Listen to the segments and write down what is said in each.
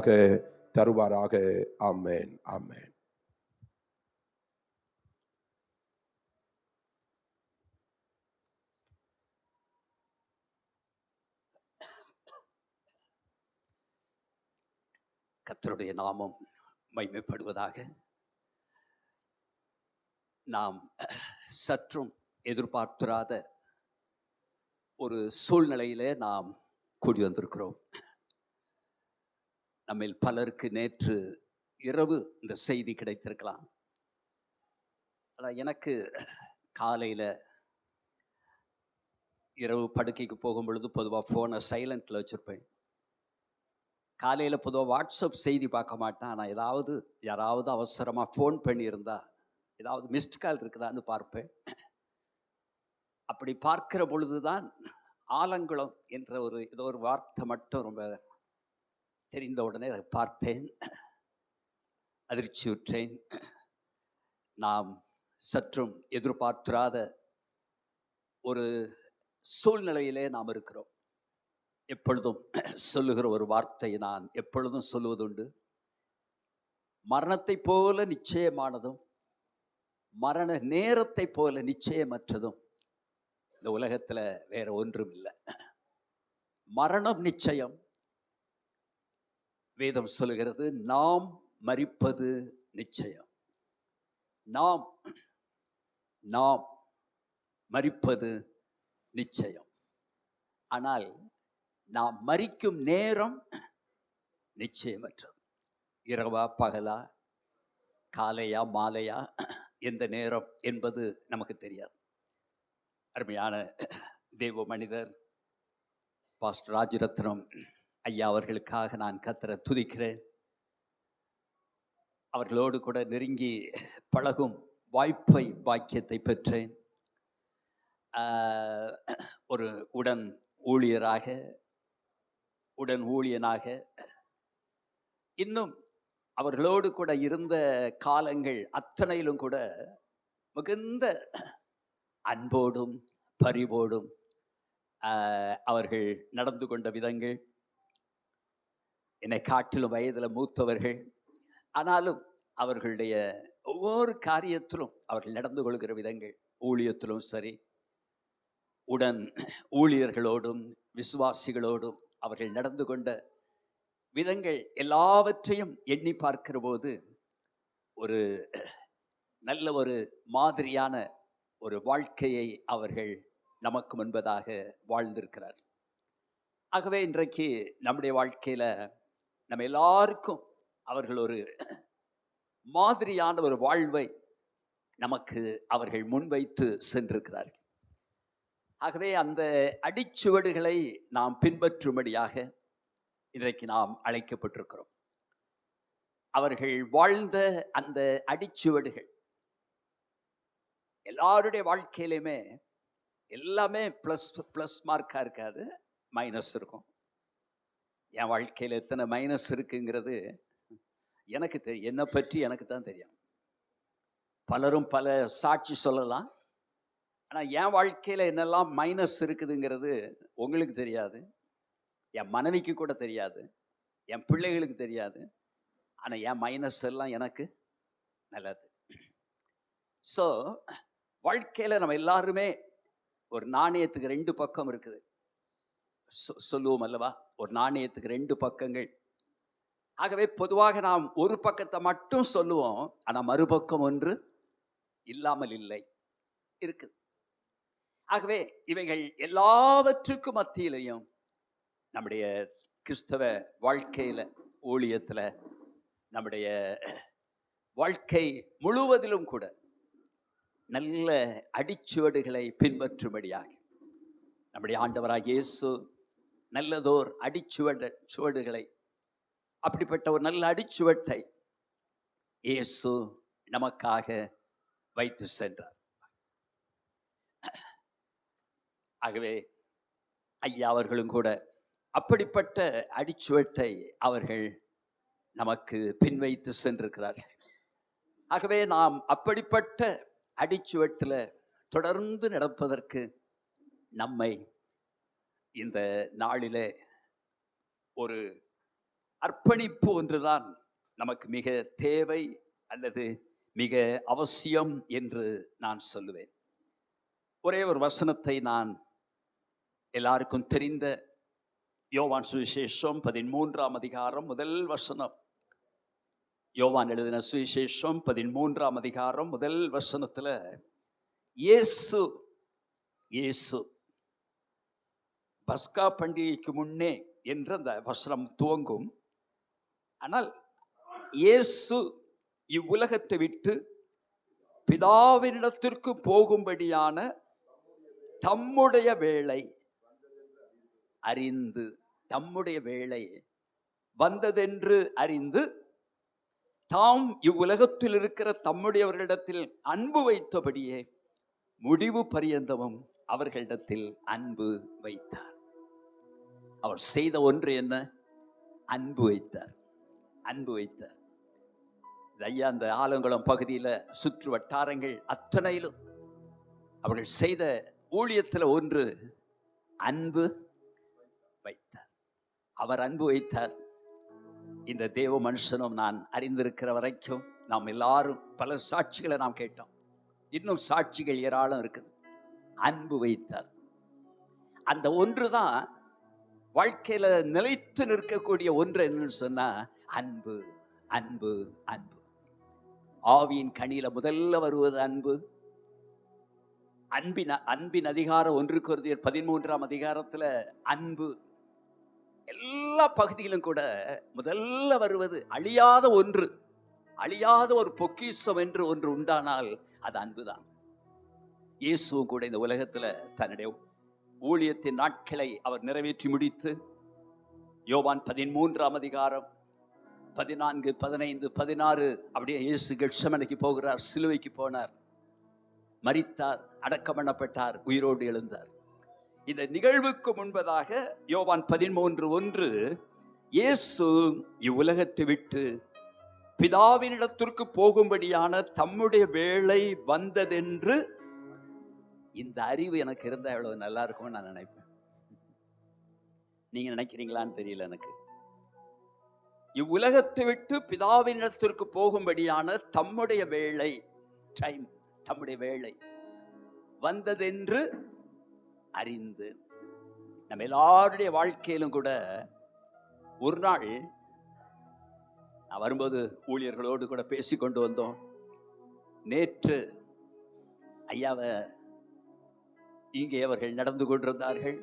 நிச்சயமாக தருவாராக. ஆமேன். ஆமேன். கத்தருடைய நாமம் மைமைப்படுவதாக நாம் சற்றும் எதிர்பார்த்திராத ஒரு சூழ்நிலையிலே நாம் கூடி வந்திருக்கிறோம். நம்மில் பலருக்கு நேற்று இரவு இந்த செய்தி கிடைத்திருக்கலாம். ஆனால் எனக்கு காலையில் இரவு படுக்கைக்கு போகும் பொழுது பொதுவாக ஃபோனை சைலண்ட்டில் வச்சுருப்பேன். காலையில் பொதுவாக வாட்ஸ்அப் செய்தி பார்க்க மாட்டேன். ஆனால் ஏதாவது யாராவது அவசரமாக ஃபோன் பண்ணியிருந்தா ஏதாவது மிஸ்ட் கால் இருக்குதான்னு பார்ப்பேன். அப்படி பார்க்கிற பொழுது தான் ஆலங்குளம் என்ற ஒரு ஏதோ ஒரு வார்த்தை மட்டும் ரொம்ப தெரிந்த உடனே அதை பார்த்தேன். அதிர்ச்சியுற்றேன் நாம் சற்றும் எதிர்பார்த்திராத ஒரு சூழ்நிலையிலே நாம் இருக்கிறோம். எப்பொழுதும் சொல்லுகிற ஒரு வார்த்தை நான் எப்பொழுதும் சொல்லுவதுண்டு. மரணத்தை போல நிச்சயமானதும் மரண நேரத்தை போல நிச்சயமற்றதும் இந்த உலகத்தில் வேற ஒன்றும் இல்லை மரணம் நிச்சயம் வேதம் சொல்லுகிறது நாம் மறிப்பது நிச்சயம். நாம் நாம் மறிப்பது நிச்சயம். ஆனால் நாம் மறிக்கும் நேரம் நிச்சயமற்றது. இரவா பகலா காலையா மாலையா எந்த நேரம் என்பது நமக்கு தெரியாது. அருமையான தேவ மனிதர் பாஸ்டர் ராஜரத்னம் ஐயா அவர்களுக்காக நான் கத்தரை துதிக்கிறேன். அவர்களோடு கூட நெருங்கி பழகும் வாய்ப்பை பாக்கியத்தை பெற்றேன். ஒரு உடன் ஊழியராக உடன் ஊழியனாக இன்னும் அவர்களோடு கூட இருந்த காலங்கள் அத்தனையிலும் கூட மிகுந்த அன்போடும் பரிவோடும் அவர்கள் நடந்து கொண்ட விதங்கள். என்னை காட்டிலும் வயதில் மூத்தவர்கள். ஆனாலும் அவர்களுடைய ஒவ்வொரு காரியத்திலும் அவர்கள் நடந்து கொள்கிற விதங்கள் ஊழியத்திலும் சரி உடன் ஊழியர்களோடும் விசுவாசிகளோடும் அவர்கள் நடந்து கொண்ட விதங்கள் எல்லாவற்றையும் எண்ணி பார்க்கிற போது ஒரு நல்ல ஒரு மாதிரியான ஒரு வாழ்க்கையை அவர்கள் நமக்கு முன்பதாக வாழ்ந்திருக்கிறார். ஆகவே இன்றைக்கு நம்முடைய வாழ்க்கையில் நம்ம எல்லாருக்கும் அவர்கள் ஒரு மாதிரியான ஒரு வாழ்வை நமக்கு அவர்கள் முன்வைத்து சென்றிருக்கிறார்கள். ஆகவே அந்த அடிச்சுவடுகளை நாம் பின்பற்றும்படியாக இன்றைக்கு நாம் அழைக்கப்பட்டிருக்கிறோம். அவர்கள் வாழ்ந்த அந்த அடிச்சுவடுகள் எல்லாருடைய வாழ்க்கையிலுமே எல்லாமே ப்ளஸ் ப்ளஸ் மார்க்காக இருக்காது மைனஸ் இருக்கும். என் வாழ்க்கையில் எத்தனை மைனஸ் இருக்குங்கிறது எனக்கு தெரியும் என்னை பற்றி எனக்கு தான் தெரியும். பலரும் பல சாட்சி சொல்லலாம். ஆனால் என் வாழ்க்கையில் என்னெல்லாம் மைனஸ் இருக்குதுங்கிறது உங்களுக்கு தெரியாது. என் மனைவிக்கு கூட தெரியாது. என் பிள்ளைகளுக்கு தெரியாது. ஆனால் என் மைனஸ் எல்லாம் எனக்கு நல்லது. ஸோ வாழ்க்கையில் நம்ம எல்லாருமே ஒரு நாணயத்துக்கு ரெண்டு பக்கம் இருக்குது. சொல்லுவோம் அல்லவா? ஒரு நாணயத்துக்கு ரெண்டு பக்கங்கள். ஆகவே பொதுவாக நாம் ஒரு பக்கத்தை மட்டும் சொல்லுவோம். ஆனால் மறுபக்கம் ஒன்று இல்லாமல் இல்லை. இருக்குது ஆகவே இவைகள் எல்லாவற்றுக்கும் மத்தியிலையும் நம்முடைய கிறிஸ்தவ வாழ்க்கையில் ஊழியத்தில் நம்முடைய வாழ்க்கை முழுவதிலும் கூட நல்ல அடிச்சுவடுகளை பின்பற்றும்படியாக நம்முடைய ஆண்டவராக இயேசு நல்லதோர் அடிச்சுவட சுவடுகளை. அப்படிப்பட்ட ஒரு நல்ல அடிச்சுவட்டை இயேசு நமக்காக வைத்து சென்றார். ஆகவே ஐயா அவர்களும் கூட அப்படிப்பட்ட அடிச்சுவட்டை அவர்கள் நமக்கு பின்வைத்து சென்றிருக்கிறார்கள். ஆகவே நாம் அப்படிப்பட்ட அடிச்சுவட்டில் தொடர்ந்து நடப்பதற்கு நம்மை இந்த நாளிலே ஒரு அர்ப்பணிப்பு ஒன்றுதான் நமக்கு மிக தேவை அல்லது மிக அவசியம் என்று நான் சொல்லுவேன். ஒரே ஒரு வசனத்தை நான் எல்லாருக்கும் தெரிந்த யோவான் சுவிசேஷம் பதிமூன்றாம் அதிகாரம் முதல் வசனம். யோவான் எழுதின சுவிசேஷம் பதிமூன்றாம் அதிகாரம் முதல் வசனத்தில் இயேசு இயேசு பஸ்கா பண்டிகைக்கு முன்னே என்று அந்த வசனம் துவங்கும். ஆனால் இயேசு இவ்வுலகத்தை விட்டு பிதாவினிடத்திற்கு போகும்படியான தம்முடைய வேலை அறிந்து தம்முடைய வேலை வந்ததென்று அறிந்து தாம் இவ்வுலகத்தில் இருக்கிற தம்முடையவர்களிடத்தில் அன்பு வைத்தபடியே முடிவு பரியந்தமும் அவர்களிடத்தில் அன்பு வைத்தார். அவர் செய்த ஒன்று என்ன? அன்பு வைத்தார். அன்பு வைத்தார். ஐயா அந்த ஆலங்குளம் பகுதியில் சுற்று வட்டாரங்கள் அத்தனையிலும் அவர்கள் செய்த ஊழியத்தில் ஒன்று அன்பு வைத்தார். அவர் அன்பு வைத்தார். இந்த தேவ மனுஷனும் நான் அறிந்திருக்கிற வரைக்கும் நாம் எல்லாரும் பல சாட்சிகளை நாம் கேட்டோம். இன்னும் சாட்சிகள் ஏராளம் இருக்குது. அன்பு வைத்தார். அந்த ஒன்று தான் வாழ்க்கையில நிலைத்து நிற்கக்கூடிய ஒன்று என்னன்னு சொன்னா அன்பு அன்பு அன்பு. ஆவியின் கனியில முதல்ல வருவது அன்பு. அன்பின் அன்பின் அதிகாரம் ஒன்று குருதியர் பதிமூன்றாம் அதிகாரத்துல அன்பு. எல்லா பகுதியிலும் கூட முதல்ல வருவது அழியாத ஒன்று. அழியாத ஒரு பொக்கிஷம் என்று ஒன்று உண்டானால் அது அன்புதான். இயேசுவும் கூட இந்த உலகத்துல தன்னுடைய ஊழியத்தின் நாட்களை அவர் நிறைவேற்றி முடித்து யோவான் பதிமூன்றாம் அதிகாரம் பதினான்கு பதினைந்து பதினாறு அப்படியே இயேசு கெட்சமனைக்கு போகிறார் சிலுவைக்கு போனார். மறித்தார் அடக்கம் பண்ணப்பட்டார் உயிரோடு எழுந்தார். இந்த நிகழ்வுக்கு முன்பதாக யோவான் பதிமூன்று ஒன்று இயேசு இவ்வுலகத்தை விட்டு பிதாவினிடத்திற்கு போகும்படியான தம்முடைய வேலை வந்ததென்று இந்த அறிவு எனக்கு இருந்தால் எவ்வளோ நல்லா இருக்கும்னு நான் நினைப்பேன். நீங்க நினைக்கிறீங்களான்னு தெரியல எனக்கு. இவ்வுலகத்தை விட்டு பிதாவினிடத்திற்கு போகும்படியான தம்முடைய வேலை டைம் தம்முடைய வேலை வந்ததென்று அறிந்து நம்ம எல்லாருடைய வாழ்க்கையிலும் கூட ஒரு நாள் நான் வரும்போது ஊழியர்களோடு கூட பேசி கொண்டு வந்தோம். நேற்று ஐயாவை இங்கே அவர்கள் நடந்து கொண்டிருந்தார்கள்.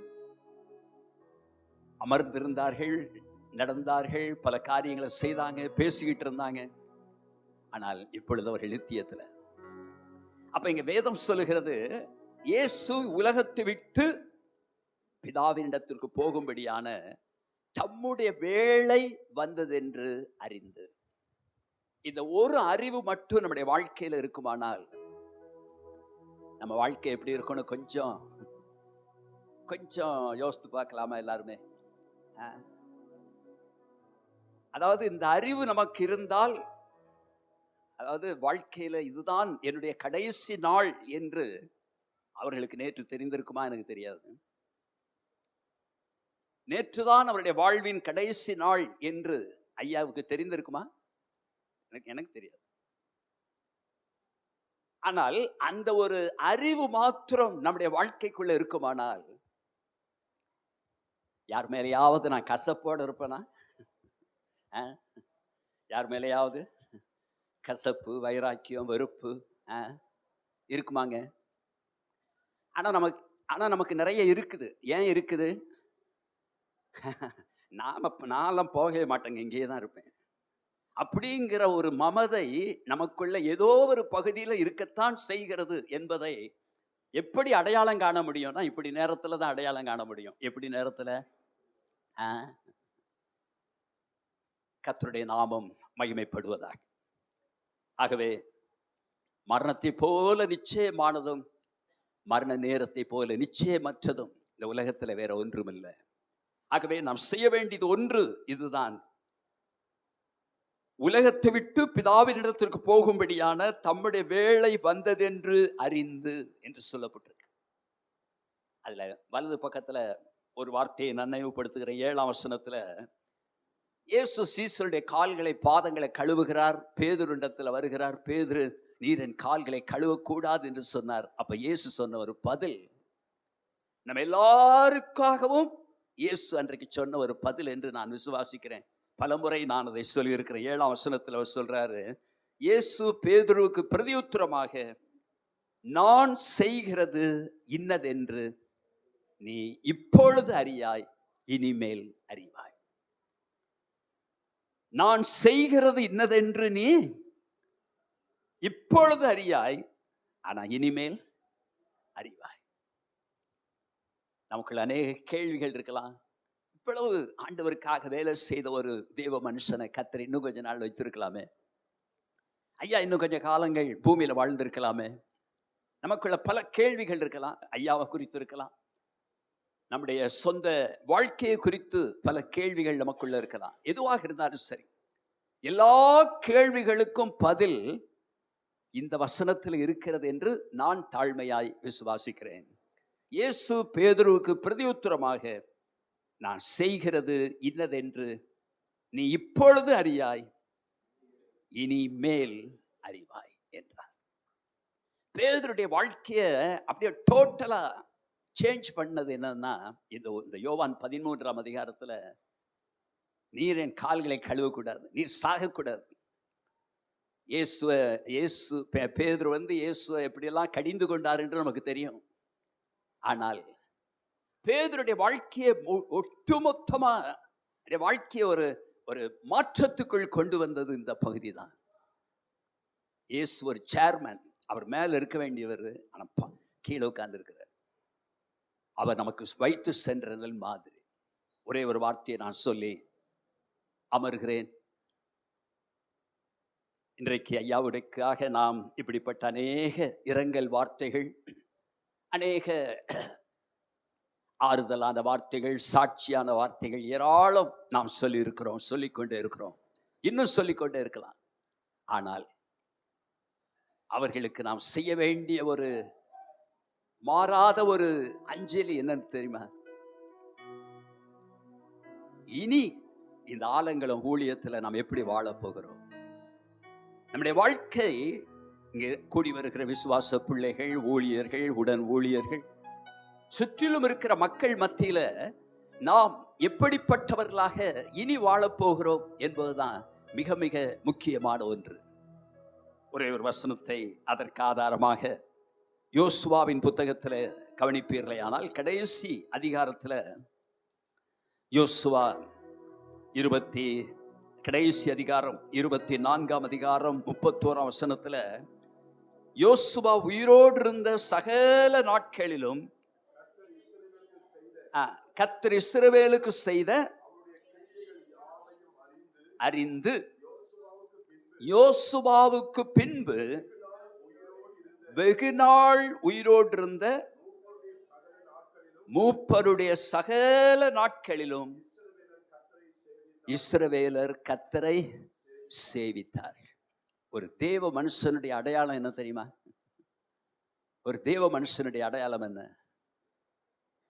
அமர்ந்திருந்தார்கள் நடந்தார்கள் பல காரியங்களை செய்தாங்க பேசிக்கிட்டு இருந்தாங்க. ஆனால் இப்பொழுது அவர்கள் நித்தியத்தில். அப்ப இங்க வேதம் சொல்லுகிறது இயேசு உலகத்தை விட்டு பிதாவினிடத்திற்கு போகும்படியான தம்முடைய வேலை வந்ததென்று அறிந்து. இந்த ஒரு அறிவு மட்டும் நம்முடைய வாழ்க்கையில இருக்குமானால் நம்ம வாழ்க்கை எப்படி இருக்கும்னு கொஞ்சம் கொஞ்சம் யோசித்து பார்க்கலாமா எல்லாருமே? அதாவது இந்த அறிவு நமக்கு இருந்தால் அதாவது வாழ்க்கையில் இதுதான் என்னுடைய கடைசி நாள் என்று அவர்களுக்கு நேற்று தெரிந்திருக்குமா எனக்கு தெரியாது. நேற்றுதான் அவருடைய வாழ்வின் கடைசி நாள் என்று ஐயாவுக்கு தெரிந்திருக்குமா? எனக்கு எனக்கு தெரியாது. ஆனால் அந்த ஒரு அறிவு மாத்திரம் நம்முடைய வாழ்க்கைக்குள்ள இருக்குமானால் யார் மேலேயாவது நான் கசப்போடு இருப்பேனா? ஆ? யார் மேலேயாவது? கசப்பு வைராக்கியம் வெறுப்பு ஆ? இருக்குமாங்க? ஆனால் நமக்கு ஆனால் நமக்கு நிறைய இருக்குது. ஏன் இருக்குது? நாம நான்லாம் போகவே மாட்டேங்க இங்கேயே தான் இருப்பேன். அப்படிங்கிற ஒரு மமதை நமக்குள்ள ஏதோ ஒரு பகுதியில் இருக்கத்தான் செய்கிறது என்பதை எப்படி அடையாளம் காண முடியும்னா இப்படி நேரத்தில் தான் அடையாளம் காண முடியும். எப்படி நேரத்தில்? கத்தருடைய நாமம் மகிமைப்படுவதாக. ஆகவே மரணத்தை போல நிச்சயமானதும் மரண நேரத்தை போல நிச்சயமற்றதும் இந்த உலகத்தில் வேற ஒன்றுமில்லை. ஆகவே நாம் செய்ய வேண்டியது ஒன்று இதுதான். உலகத்தை விட்டு பிதாவினிடத்திற்கு போகும்படியான தம்முடைய வேலை வந்ததென்று அறிந்து என்று சொல்லப்பட்டிருக்கு. அதில் வலது பக்கத்துல ஒரு வார்த்தையை நன்னிவுபடுத்துகிற ஏழாம் வசனத்தில் இயேசு சீசருடைய கால்களை பாதங்களை கழுவுகிறார் பேதுருண்டத்தில் வருகிறார். பேதுரு நீர் என் கால்களை கழுவக்கூடாது என்று சொன்னார். அப்ப இயேசு சொன்ன ஒரு பதில் நம்ம எல்லாருக்காகவும் இயேசு அன்றைக்கு சொன்ன ஒரு பதில் என்று நான் விசுவாசிக்கிறேன். பலமுறை நான் அதை சொல்லியிருக்கிறேன். ஏழாம் வசனத்தில் அவர் சொல்றாரு இயேசு பேதுருவுக்கு பிரதியுத்தரமாக நான் செய்கிறது இன்னதென்று நீ இப்பொழுது அறியாய் இனிமேல் அறிவாய். நான் செய்கிறது இன்னதென்று நீ இப்பொழுது அறியாய் ஆனா இனிமேல் அறிவாய். நமக்குள்ள அநேக கேள்விகள் இருக்கலாம். இவ்வளவு ஆண்டவருக்காக வேலை செய்த ஒரு தேவ மனுஷனை கத்தர் இன்னும் கொஞ்ச நாள் வைத்திருக்கலாமே. ஐயா இன்னும் கொஞ்சம் காலங்கள் பூமியில வாழ்ந்திருக்கலாமே. நமக்குள்ள பல கேள்விகள் இருக்கலாம் ஐயாவை குறித்து இருக்கலாம். நம்முடைய சொந்த வாழ்க்கையை குறித்து பல கேள்விகள் நமக்குள்ள இருக்கலாம். எதுவாக இருந்தாலும் சரி எல்லா கேள்விகளுக்கும் பதில் இந்த வசனத்தில் இருக்கிறது என்று நான் தாழ்மையாய் விசுவாசிக்கிறேன். இயேசு பேதுருவுக்கு பிரதியுத்தரமாக நான் செய்கிறது இன்னதென்று நீ இப்பொழுது அறியாய் இனிமேல் அறிவாய் என்றார். பேதருடைய வாழ்க்கைய அப்படியே டோட்டலா சேஞ்ச் பண்ணது என்னன்னா இந்த இந்த யோவான் பதிமூன்றாம் அதிகாரத்துல நீர் என் கால்களை கழுவக்கூடாது நீர் சாகக்கூடாது. இயேசுவ இயேசு பே- வந்து இயேசுவை எப்படியெல்லாம் கடிந்து கொண்டார் என்று நமக்கு தெரியும். ஆனால் பேதருடைய வாழ்க்கையை ஒட்டுமொத்தமாக ஒட்டுமொத்தமா வாழ்க்கையை ஒரு ஒரு மாற்றத்துக்குள் கொண்டு வந்தது இந்த பகுதி தான் இயேசு ஒரு சேர்மேன் அவர் மேல இருக்க வேண்டியவர் ஆனால் கீழே உட்கார்ந்துருக்கிறார். அவர் நமக்கு வைத்து சென்றதல் மாதிரி. ஒரே ஒரு வார்த்தையை நான் சொல்லி அமர்கிறேன். இன்றைக்கு ஐயாவுடைக்காக நாம் இப்படிப்பட்ட அநேக இரங்கல் வார்த்தைகள் அநேக ஆறுதலான வார்த்தைகள் சாட்சியான வார்த்தைகள் ஏராளம் நாம் சொல்லியிருக்கிறோம் சொல்லிக்கொண்டே இருக்கிறோம். இன்னும் சொல்லிக்கொண்டே இருக்கலாம். ஆனால் அவர்களுக்கு நாம் செய்ய வேண்டிய ஒரு மாறாத ஒரு அஞ்சலி என்னன்னு தெரியுமா? இனி இந்த ஆலங்களும் ஊழியத்தில் நாம் எப்படி வாழப் போகிறோம்? நம்முடைய வாழ்க்கை இங்கே கூடி வருகிற விசுவாச பிள்ளைகள் ஊழியர்கள் உடன் ஊழியர்கள் சுற்றிலும் இருக்கிற மக்கள் மத்தியில் நாம் எப்படிப்பட்டவர்களாக இனி வாழப் போகிறோம் என்பதுதான் மிக மிக முக்கியமான ஒன்று. ஒரே ஒரு வசனத்தை அதற்கு ஆதாரமாக யோசுவாவின் புத்தகத்தில் கவனிப்பீர்களே ஆனால் கடைசி அதிகாரத்தில் யோசுவா இருபத்தி கடைசி அதிகாரம் இருபத்தி நான்காம் அதிகாரம் முப்பத்தோராம் வசனத்தில் யோசுவா உயிரோடு இருந்த சகல நாட்களிலும் ஆ, இஸ்ரவேலுக்கு செய்த அறிந்து யோசுவாவுக்கு பின்பு வெகு நாள் உயிரோடு இருந்த மூப்பருடைய சகல நாட்களிலும் இஸ்ரவேலர் கத்தரை சேவித்தார்கள். ஒரு தேவ மனுஷனுடைய அடையாளம் என்ன தெரியுமா? ஒரு தேவ மனுஷனுடைய அடையாளம் என்ன?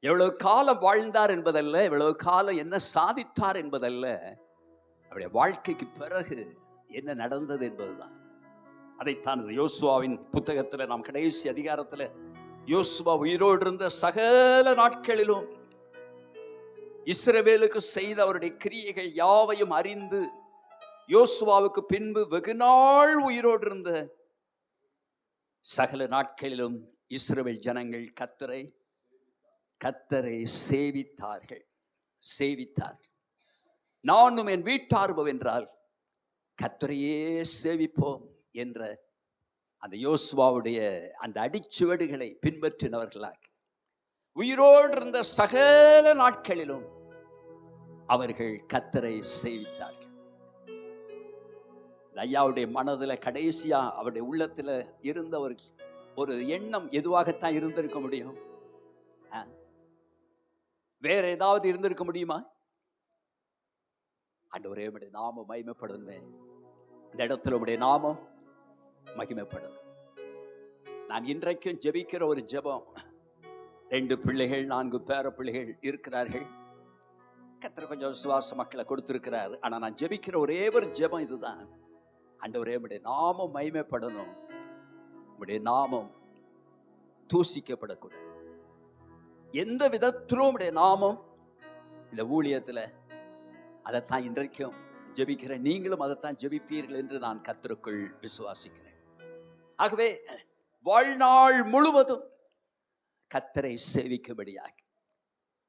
எவ்வளவு காலம் வாழ்ந்தார் என்பதல்ல எவ்வளவு காலம் என்ன சாதித்தார் என்பதல்ல அவருடைய வாழ்க்கைக்கு பிறகு என்ன நடந்தது என்பதுதான். அதைத்தான் யோசுவாவின் புத்தகத்தில் நாம் கடைசி அதிகாரத்தில் யோசுவா உயிரோடு இருந்த சகல நாட்களிலும் இஸ்ரவேலுக்கு செய்த அவருடைய கிரியைகள் யாவையும் அறிந்து யோசுவாவுக்கு பின்பு வெகுநாள் உயிரோடு இருந்த சகல நாட்களிலும் இஸ்ரவேல் ஜனங்கள் கத்தரை கத்தரை சேவித்தார்கள். சேவித்தார்கள். நானும் என் வீட்டார்பம் என்றால் கத்தரையே சேவிப்போம் என்ற அந்த யோசுவாவுடைய அந்த அடிச்சுவடுகளை பின்பற்றினவர்களாக. உயிரோடு இருந்த சகல நாட்களிலும் அவர்கள் கத்தரை சேவித்தார்கள். ஐயாவுடைய மனதுல கடைசியா அவருடைய உள்ளத்துல இருந்த ஒரு ஒரு எண்ணம் எதுவாகத்தான் இருந்திருக்க முடியும்? வேற ஏதாவது இருந்திருக்க முடியுமா? ஆண்டவரே உடைய நாமம் மகிமைப்படுமே இந்த இடத்துல உடைய நாமம் மகிமைப்படும். நான் இன்றைக்கும் ஜெபிக்கிற ஒரு ஜெபம். ரெண்டு பிள்ளைகள் நான்கு பேர பிள்ளைகள் இருக்கிறார்கள். கத்தர் கொஞ்சம் விசுவாச மக்களை கொடுத்துருக்கிறார். ஆனால் நான் ஜெபிக்கிற ஒரே ஒரு ஜெபம் இதுதான். ஆண்டவரே உடைய நாமம் மகிமைப்படணும். உடைய நாமம் தூசிக்கப்படக்கூடாது. எந்த விதத்திலும் உடைய நாமம் இந்த ஊழியத்தில் அதைத்தான் இன்றைக்கும் ஜெபிக்கிற நீங்களும் அதைத்தான் ஜெபிப்பீர்கள் என்று நான் கத்தருக்குள் விசுவாசிக்கிறேன். ஆகவே வாழ்நாள் முழுவதும் கத்தரை சேவிக்கும்படியாக.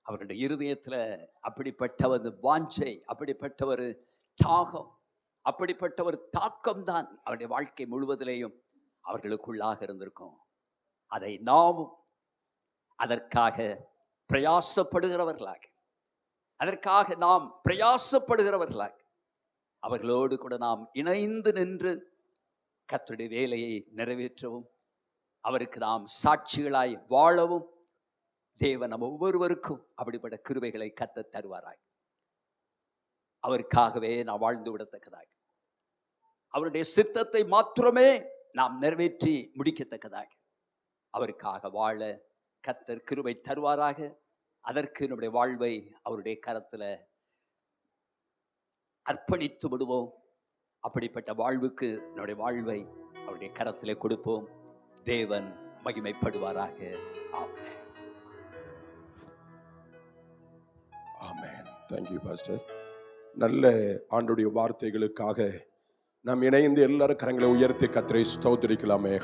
அவருடைய இருதயத்தில் அப்படிப்பட்ட ஒரு வாஞ்சை அப்படிப்பட்ட ஒரு தாகம் அப்படிப்பட்ட ஒரு தாக்கம் தான் அவருடைய வாழ்க்கை முழுவதிலேயும் அவர்களுக்குள்ளாக இருந்திருக்கும். அதை நாமும் அதற்காக பிரயாசப்படுகிறவர்களாக. அதற்காக நாம் பிரயாசப்படுகிறவர்களாக. அவர்களோடு கூட நாம் இணைந்து நின்று கத்துடைய வேலையை நிறைவேற்றவும் அவருக்கு நாம் சாட்சிகளாய் வாழவும் தேவன் நம்ம ஒவ்வொருவருக்கும் அப்படிப்பட்ட கிருவைகளை கத்த தருவாராய். அவருக்காகவே நாம் வாழ்ந்து விடத்தக்கதாக அவருடைய சித்தத்தை மாத்திரமே நாம் நிறைவேற்றி முடிக்கத்தக்கதாக அவருக்காக வாழ கத்தர் கிருபை தருவாராக. அதற்கு நம்முடைய வாழ்வை அவருடைய கரத்தில் அர்ப்பணித்து விடுவோம். அப்படிப்பட்ட வாழ்வுக்கு நம்முடைய வாழ்வை அவருடைய கரத்திலே கொடுப்போம். தேவன் மகிமைப்படுவாராக. ஆமென். ஆமென். தேங்க்யூ பாஸ்டர் நல்ல ஆண்டுடைய வார்த்தைகளுக்காக நாம் இணைந்து எல்லாரும் கரங்களை உயர்த்தி கத்தரை ஸ்தோத்திரிக்கலாமே.